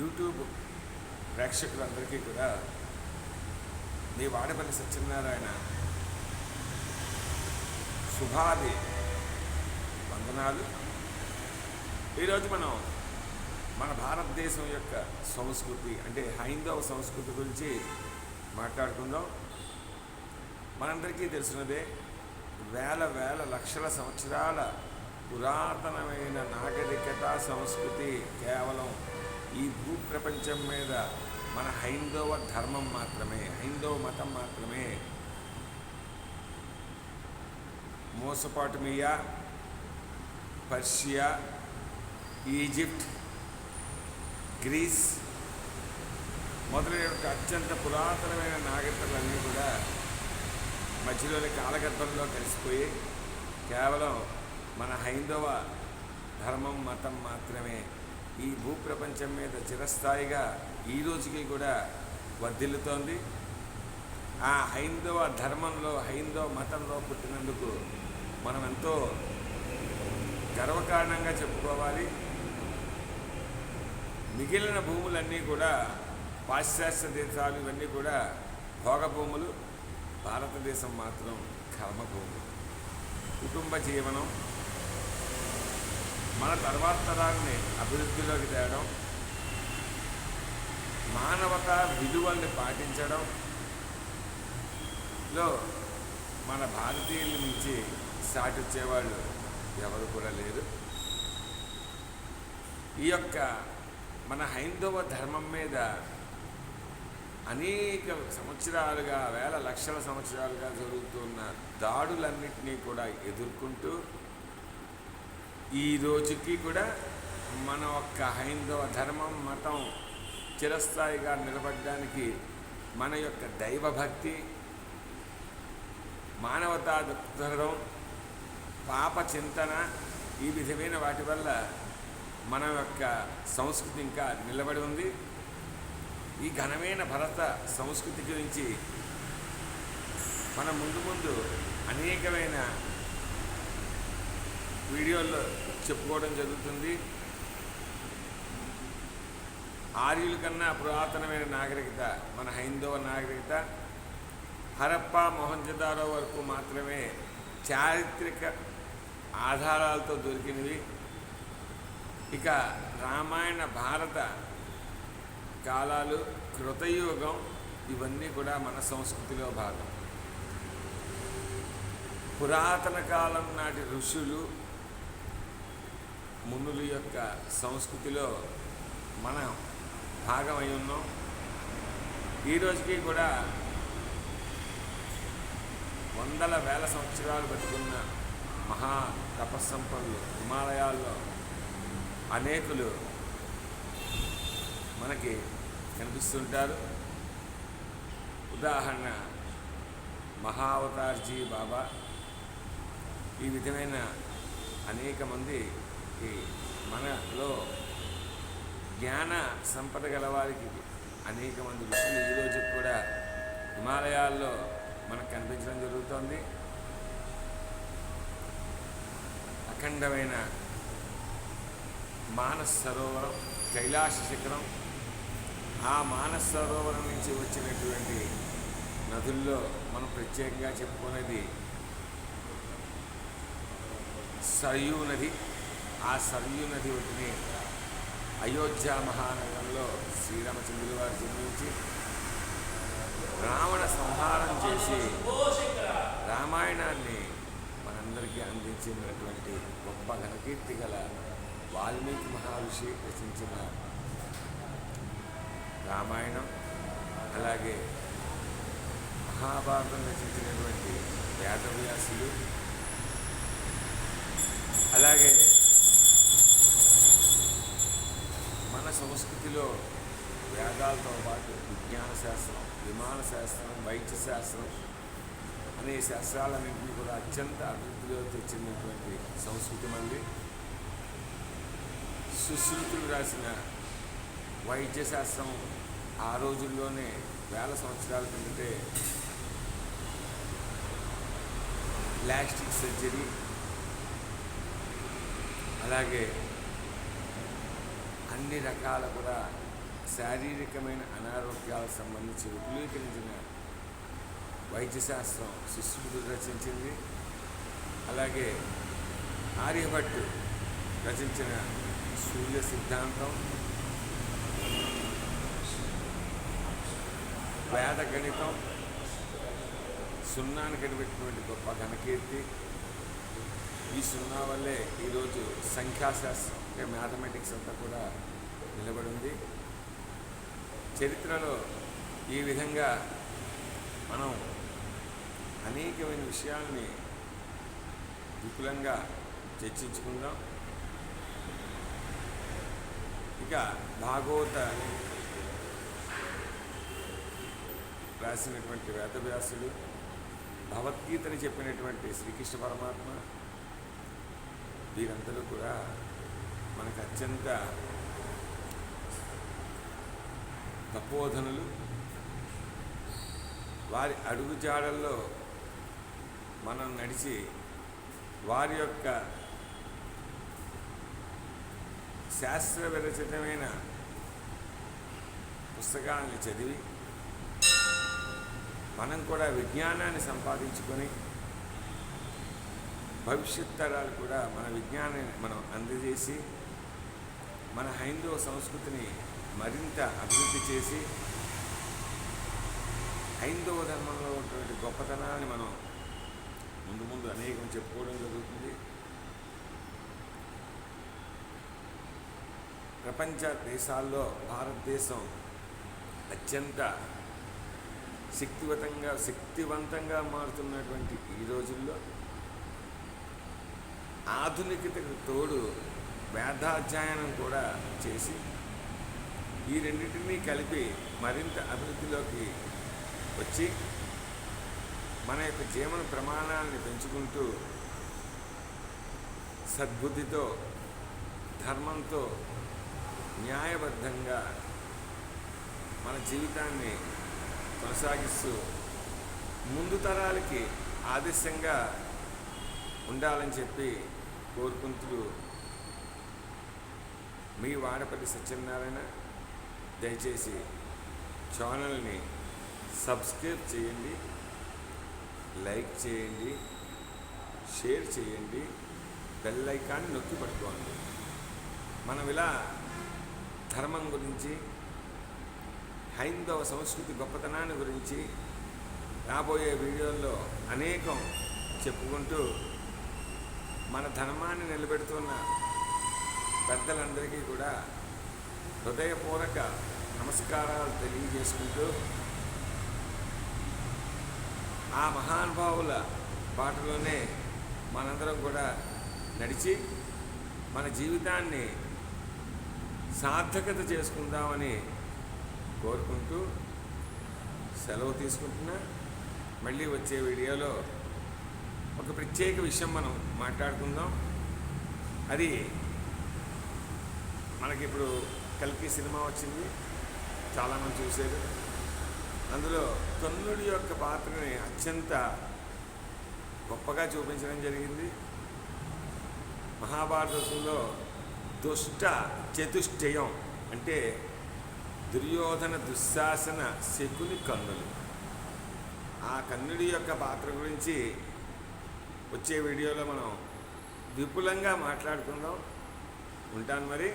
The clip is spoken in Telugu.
యూట్యూబ్ ప్రేక్షకులందరికీ కూడా మీ వాడపల్లి సత్యనారాయణ శుభాది వందనాలు. ఈరోజు మనం మన భారతదేశం యొక్క సంస్కృతి అంటే హైందవ సంస్కృతి గురించి మాట్లాడుకుందాం. మనందరికీ తెలిసినదే వేల వేల లక్షల సంవత్సరాల పురాతనమైన నాగరికత సంస్కృతి కేవలం ఈ భూప్రపంచం మీద మన హైందవ ధర్మం మాత్రమే హైందవ మతం మాత్రమే. మోసపాటమియా పర్షియా ఈజిప్ట్ గ్రీస్ మొదలైన అత్యంత పురాతనమైన నాగరికతలన్నీ కూడా మధ్యలోని కాలగర్భంలో కలిసిపోయి కేవలం మన హైందవ ధర్మం మతం మాత్రమే. ఈ భూప్రపంచం మీద చిరస్థాయిగా ఈ రోజుకి కూడా వర్ధిల్లుతోంది. ఆ హైందవ ధర్మంలో హైందవ మతంలో పుట్టినందుకు మనం ఎంతో గర్వకారణంగా చెప్పుకోవాలి. మిగిలిన భూములన్నీ కూడా పాశ్చాత్య దేశాలు ఇవన్నీ కూడా భోగ భూములు భారతదేశం మాత్రం కర్మభూమి కుటుంబ జీవనం మన తర్వాత తరాన్ని అభివృద్ధిలోకి తేవడం మానవత విలువల్ని పాటించడం. లో మన భారతీయుల నుంచి సాటిచ్చేవాళ్ళు ఎవరు కూడా లేరు. ఈ యొక్క మన హైందవ ధర్మం మీద అనేక సంవత్సరాలుగా వేల లక్షల సంవత్సరాలుగా జరుగుతున్న దాడులన్నింటినీ కూడా ఎదుర్కొంటూ ఈ రోజుకి కూడా మన యొక్క హైందవ ధర్మం మతం చిరస్థాయిగా నిలబడడానికి మన యొక్క దైవభక్తి మానవతా దృక్పథం పాప చింతన ఈ విధమైన వాటి వల్ల మన యొక్క సంస్కృతి ఇంకా నిలబడి ఉంది. ఈ ఘనమైన భరత సంస్కృతి గురించి మనం ముందు ముందు అనేకమైన వీడియోల్లో చెప్పుకోవడం జరుగుతుంది. ఆర్యుల కన్నా పురాతనమైన నాగరికత మన హైందవ నాగరికత హరప్ప మొహంజదారో వరకు మాత్రమే చారిత్రక ఆధారాలతో దొరికినవి. ఇక రామాయణ భారత కాలాలు కృతయుగం ఇవన్నీ కూడా మన సంస్కృతిలో భాగం. పురాతన కాలం నాటి ఋషులు మునుల యొక్క సంస్కృతిలో మనం భాగమై ఉన్నాం. ఈ రోజుకి కూడా వందల వేల సంవత్సరాలు బతుకున్న మహా తపస్సంపన్నులు హిమాలయాల్లో అనేకులు మనకి కనిపిస్తుంటారు. ఉదాహరణ మహావతార్జీ బాబా. ఈ విధమైన అనేక మంది ఈ మనలో జ్ఞాన సంపద గల వారికి అనేక మంది ఋషులు ఈరోజు కూడా హిమాలయాల్లో మనకు కనిపించడం జరుగుతుంది. అఖండమైన మానస సరోవరం కైలాస శిఖరం ఆ మానస సరోవరం నుంచి వచ్చినటువంటి నదుల్లో మనం ప్రత్యేకంగా చెప్పుకునేది సరయూ నది. ఆ సరయూ నది ఒడ్డుని అయోధ్య మహానగరంలో శ్రీరామచంద్రుల వారు జన్మించి రావణ సంహారం చేసి రామాయణాన్ని మనందరికీ అందించినటువంటి గొప్ప ఘనకీర్తి గల వాల్మీకి మహర్షి రచించిన రామాయణం అలాగే మహాభారతం రచించినటువంటి వేదవ్యాసులు అలాగే మన సంస్కృతిలో వేదాలతో పాటు విజ్ఞాన శాస్త్రం విమాన శాస్త్రం వైద్య శాస్త్రం అనే శాస్త్రాలన్నింటినీ కూడా అత్యంత అభివృద్ధిలో తెచ్చినటువంటి సంస్కృతి మంది సుశ్రుతులు రాసిన వైద్య శాస్త్రం ఆ రోజుల్లోనే వేల సంవత్సరాల కిందటే ప్లాస్టిక్ సర్జరీ అలాగే అన్ని రకాల కూడా శారీరకమైన అనారోగ్యాలకు సంబంధించి విపులీకరించిన వైద్యశాస్త్రం శిష్యుడు రచించింది. అలాగే ఆర్యభట్టు రచించిన సూర్య సిద్ధాంతం వేద గణితం సున్నాను కనిపెట్టినటువంటి గొప్ప ఘనకీర్తి. ఈ సున్నా వల్లే ఈరోజు సంఖ్యాశాస్త్రం. అంటే మ్యాథమెటిక్స్ అంతా కూడా నిలబడి ఉంది చరిత్రలో ఈ విధంగా మనం అనేకమైన విషయాల్ని విపులంగా చర్చించుకుందాం. ఇక భాగవత రాసినటువంటి వేదవ్యాసుడు భగవద్గీతని చెప్పినటువంటి శ్రీకృష్ణ పరమాత్మ వీరందరూ కూడా మనకు అత్యంత తపోధనులు. వారి అడుగుజాడల్లో మనం నడిచి వారి యొక్క శాస్త్ర విరచితమైన పుస్తకాలను చదివి మనం కూడా విజ్ఞానాన్ని సంపాదించుకొని భవిష్యత్ తరాలు కూడా మన విజ్ఞానాన్ని మనం అందజేసి మన హైందవ సంస్కృతిని మరింత అభివృద్ధి చేసి హైందవ ధర్మంలో ఉన్నటువంటి గొప్పతనాన్ని మనం ముందు ముందు అనేకం చెప్పుకోవడం జరుగుతుంది. ప్రపంచ దేశాల్లో భారతదేశం అత్యంత శక్తివంతంగా శక్తివంతంగా మారుతున్నటువంటి ఈ రోజుల్లో ఆధునికతకు తోడు వేదాధ్యయనం కూడా చేసి ఈ రెండింటినీ కలిపి మరింత అభివృద్ధిలోకి వచ్చి మన యొక్క జీవన ప్రమాణాలని పెంచుకుంటూ సద్బుద్ధితో ధర్మంతో న్యాయబద్ధంగా మన జీవితాన్ని కొనసాగిస్తూ ముందు తరాలకి ఆదర్శంగా ఉండాలని చెప్పి కోరుకుంటూ మీ వాడపల్లి సత్యనారాయణ దయచేసి ఛానల్ని సబ్స్క్రైబ్ చేయండి లైక్ చేయండి షేర్ చేయండి బెల్ ఐకాన్ని నొక్కి పట్టుకోండి. మనం ఇలా ధర్మం గురించి హైందవ సంస్కృతి గొప్పతనాన్ని గురించి రాబోయే వీడియోల్లో అనేకం చెప్పుకుంటూ మన ధర్మాన్ని నిలబెడుతున్న పెద్దలందరికీ కూడా హృదయపూర్వక నమస్కారాలు తెలియజేసుకుంటూ ఆ మహానుభావుల బాటలోనే మనందరం కూడా నడిచి మన జీవితాన్ని సార్థకత చేసుకుందామని కోరుకుంటూ సెలవు తీసుకుంటున్నా. మళ్ళీ వచ్చే వీడియోలో ఒక ప్రత్యేక విషయం మనం మాట్లాడుకుందాం. అది మనకిప్పుడు కల్కి సినిమా వచ్చింది. చాలామంది చూశారు అందులో కర్ణుడి యొక్క పాత్రని అత్యంత గొప్పగా చూపించడం జరిగింది. మహాభారతంలో దుష్ట చతుష్టయం అంటే దుర్యోధన దుశ్శాసన శకుని కన్నులు. ఆ కన్నుడి యొక్క పాత్ర గురించి వచ్చే వీడియోలో మనం విపులంగా మాట్లాడుకుందాం. ఉంటాను మరి.